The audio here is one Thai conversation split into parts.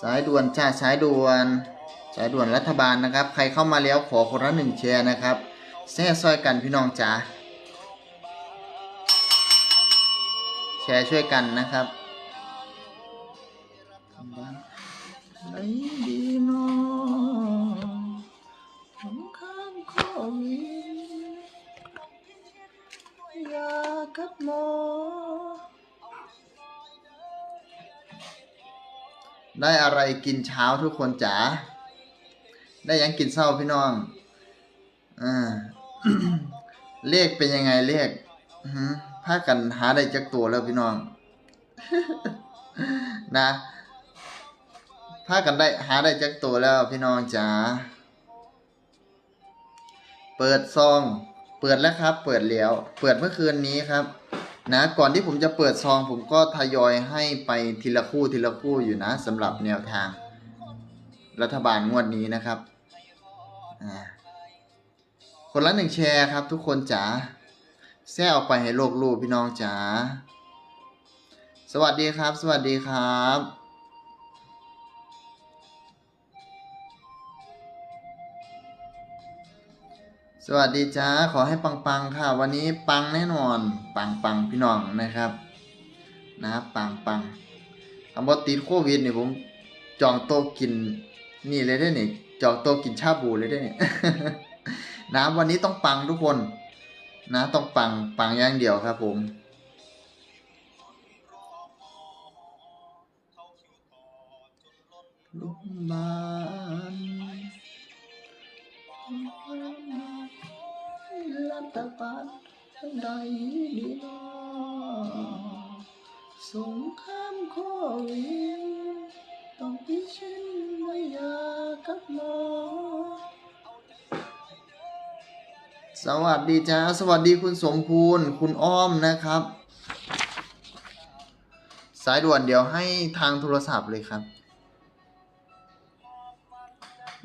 สายด่วนจ้าสายด่วน สายด่วนรัฐบาลนะครับ ใครเข้ามาแล้วขอคนละหนึ่งแชร์นะครับแซ่ซอยกันพี่น้องจ๋าแชร์ช่วยกันนะครับ ได้อะไรกินเช้าทุกคนจ๋า ได้ยังกินเช้าพี่น้อง อ่า เลขเป็นยังไงเลขอื้อหือพากันหาได้จักตัวแล้วพี่น้อง นะพากันได้หาได้จักตัวแล้วพี่น้องจ๋า เปิดซอง เปิดแล้วครับ เปิดแล้ว เปิดเมื่อคืนนี้ครับ นะก่อนที่ผมจะเปิดซองผมก็ทยอยให้ไปทีละคู่ทีละคู่อยู่นะสำหรับแนวทาง รัฐบาลงวดนี้นะครับคนละหนึ่งแชร์ครับ ทุกคนจ๋าแซ่ออกไปให้โลกรู้พี่น้องจ๋าสวัสดีครับ สวัสดีครับ สวัสดีจ้าขอให้ปังๆค่ะ วันนี้ปังแน่นอน ปังๆพี่น้องนะครับ นะปังปังคำว่าติดโควิดนี่ผมจองโต๊ะกินนี่เลยได้เนี่ยจองโต๊ะกินชาบูเลยได้เนี่ยนะวันนี้ต้องปังทุกคน นะต้องปังปังอย่างเดียวครับผมลูกบา นรัฐบาลใดดีนอสงครามโควิดต้องพิชิตไม่ยากับหมอสวัสดีจ้า สวัสดีคุณสมภูลคุณอ้อมนะครับ สายด่วนเดี๋ยวให้ทางโทรศัพท์เลยครับ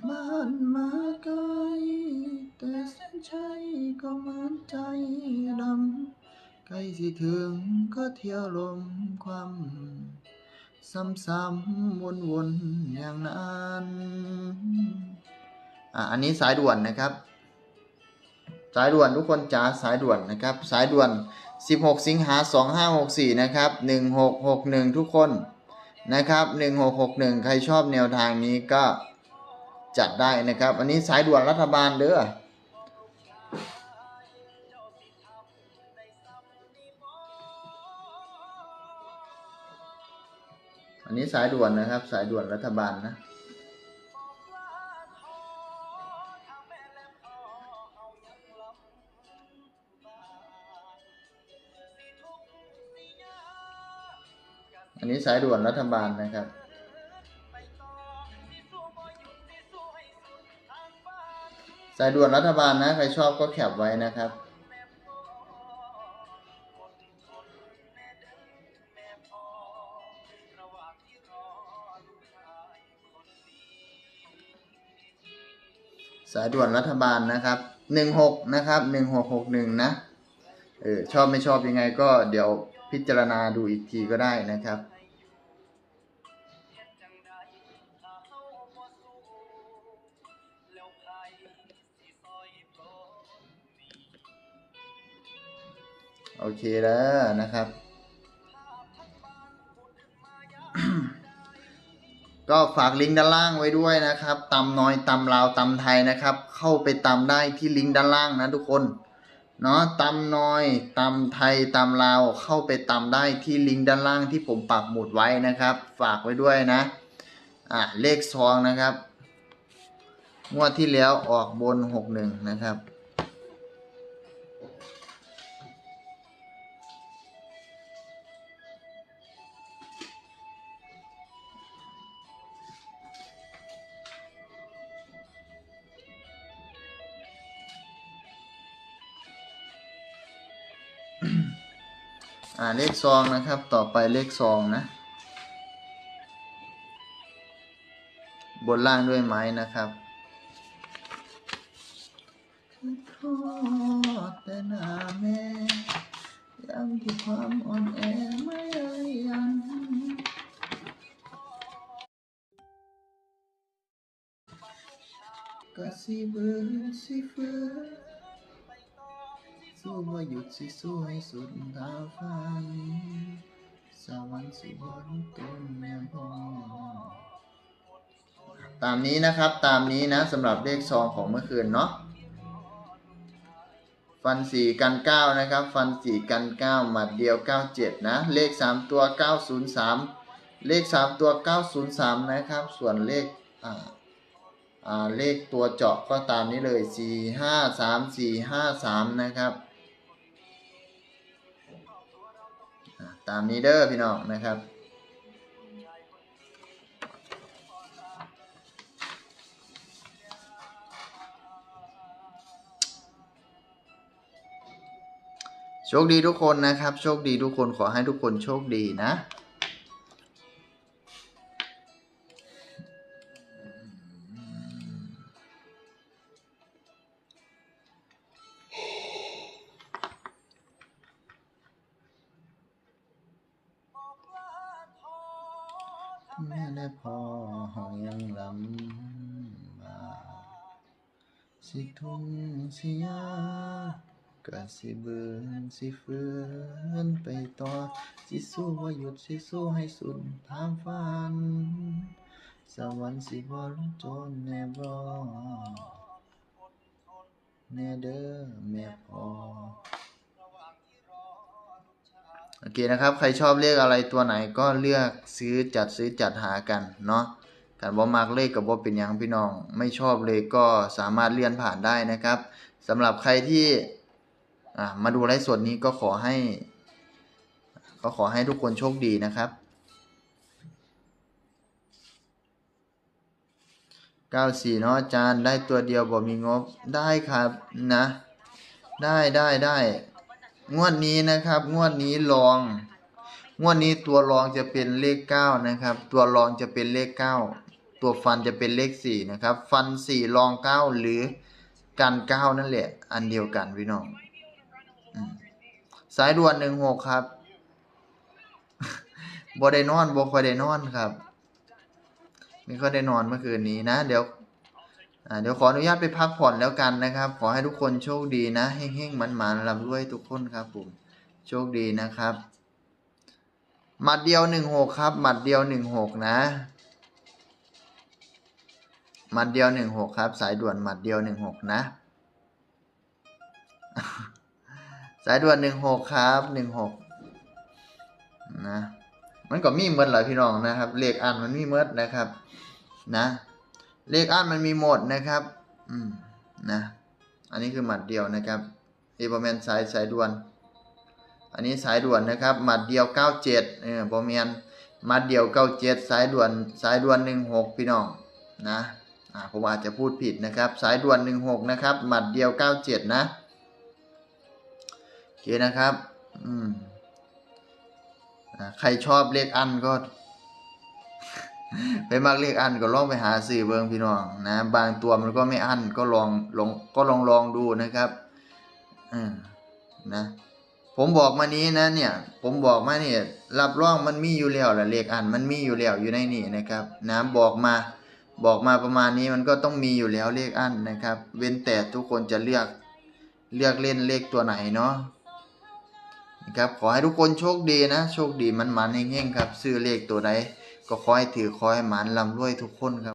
บ้านมาไกลแต่เส้นชัยก็เหมือนใจดำใกล้สิถึงก็เที่ยวลมความซ้ำๆวนๆอย่างนั้นอะอันนี้สายด่วนนะครับ สายด่วนทุกคนจ๋าสายด่วนนะครับ สายด่วน 16 สิงหา 2564 นะครับ 1661 ทุกคนนะครับ 1661 ใครชอบแนวทางนี้ก็ จัดได้นะครับ อันนี้สายด่วนรัฐบาลเด้ออันนี้สายด่วนนะครับ สายด่วนรัฐบาลนะอันนี้สายด่วนรัฐบาลนะครับายด่วนรัฐบาลนะ ใครชอบก็แคปไว้นะครับ สายด่วนรัฐบาลนะครับหนึ่งหกนะครับหนึ่งหกหกหนึ่งนะ เออชอบไม่ชอบยังไงก็เดี๋ยวพิจารณาดูอีกทีก็ได้นะครับ โอเคแล้วนะครับ ก็ฝากลิงก์ด้านล่างไว้ด้วยนะครับตำน้อยตำลาวตำไทยนะครับ เข้าไปตำได้ที่ลิงก์ด้านล่างนะทุกคนเนาะตำน้อยตำไทยตำลาวเข้าไปตำได้ที่ลิงก์ด้านล่างที่ผมปักหมุดไว้นะครับ ฝากไว้ด้วยนะอะเลขซองนะครับ งวดที่แล้วออกบนหกหนึ่งนะครับ อ่าเลขซองนะครับ ต่อไปเลขซองนะ บนล่างด้วยไม้นะครับทอแต่นาแม่ย้ำที่ความอ่อนแอไม่ยังกะสิเบื่อสิเฟื่อ สู้ว่หยุดสิสู้ให้สุดทางฝันสวรรค์สิบนต้นแม่พอตามนี้นะครับตามนี้นะสำหรับเลขซองของเมื่อคืนเนาะฟันสี่กันเก้านะครับ ฟันสี่กันเก้าหมัดเดียวเก้าเจ็ดนะ เลขสามตัวเก้าศูนย์สามเลขสามตัวเก้าศูนย์สามนะครับ ส่วนเลขอ่าอ่าเลขตัวเจาะก็ตามนี้เลยสี่ห้าสามสี่ห้าสามนะครับ ตามนี้เด้อพี่น้องนะครับโชคดีทุกคนนะครับ โชคดีทุกคนขอให้ทุกคนโชคดีนะ แม่และพ่อยังลำบากสิทุ่มสิยากก็สิเบือนสิฝืนไปต่อ สิสู้ว่าหยุดสิสู้ให้สุดทางฝัน สวรรค์สิบ่ลงจนแน่บ่แน่เด้อแม่พ่อ โอเคนะครับ ใครชอบเลขอะไรตัวไหนก็เลือกซื้อจัดซื้อจัดหากันเนาะการบ่มักเลขกับบ่เป็นหยังพี่น้อง ไม่ชอบเลยก็สามารถเลื่อนผ่านได้นะครับสำหรับใครที่มาดูไลฟ์สดนี้ก็ขอให้ ก็ขอให้ทุกคนโชคดีนะครับ94เนาะอาจารย์ได้ตัวเดียวบ่มีงบได้ครับนะ ได้ได้ได้ งวดนี้นะครับ งวดนี้รอง งวดนี้ตัวรองจะเป็นเลขเก้านะครับ ตัวรองจะเป็นเลขเก้าตัวฟันจะเป็นเลขสี่นะครับ ฟันสี่รองเก้าหรือกันเก้านั่นแหละ อันเดียวกันพี่น้องสายด่วนหนึ่งหกครับบ่ได้นอนบ่ค่อยได้นอนครับ ไม่ค่อยได้นอนเมื่อคืนนี้นะ เดี๋ยว เดี๋ยวขออนุญาตไปพักผ่อนแล้วกันนะครับ ขอให้ทุกคนโชคดีนะเฮ้งๆมันๆร่ำรวยทุกคนครับผมโชคดีนะครับหมัดเดียวหนึ่งหกครับหมัดเดียวหนึ่งหกนะหมัดเดียวหนึ่งหกครับ สายด่วนหมัดเดียวหนึ่งหกนะ สายด่วนหนึ่งหกครับหนึ่งหกนะ มันก็มีเมดหลายพี่น้องนะครับเลขอันมันมีเมดนะครับ นะ เลขอันมันมีหมดนะครับอืมนะอันนี้คือหมัดเดียวนะครับเอเบแมนสายสายด่วน อันนี้สายด่วนนะครับ หมัดเดียว 97เออบอมแมนหมัดเดียว 97 สายด่วนสายด่วน 16 พี่น้องนะอ่าผมอาจจะพูดผิดนะครับ สายด่วน 16 นะครับ หมัดเดียว 97 นะโอเคนะครับอืมใครชอบเลขอันก็ ไปมักเลขอันก็ลองไปหาซื้อเบิ่งพี่น้องนะ บางตัวมันก็ไม่อันก็ลองลองก็ลองลองดูนะครับอืมนะ ผมบอกมานี้นะเนี่ย ผมบอกมาเนี่ยรับรองมันมีอยู่แล้วแหละเลขอันมันมีอยู่แล้วอยู่ในนี่นะครับนะบอกมาบอกมาประมาณนี้มันก็ต้องมีอยู่แล้วเลขอันนะครับ เว้นแต่ทุกคนจะเลือกเลือกเล่นเลขตัวไหนเนาะนะครับขอให้ทุกคนโชคดีนะ โชคดีมันมันเฮงๆครับ ซื้อเลขตัวใด ก็ขอให้ถือขอให้หมานลำรวยทุกคนครับ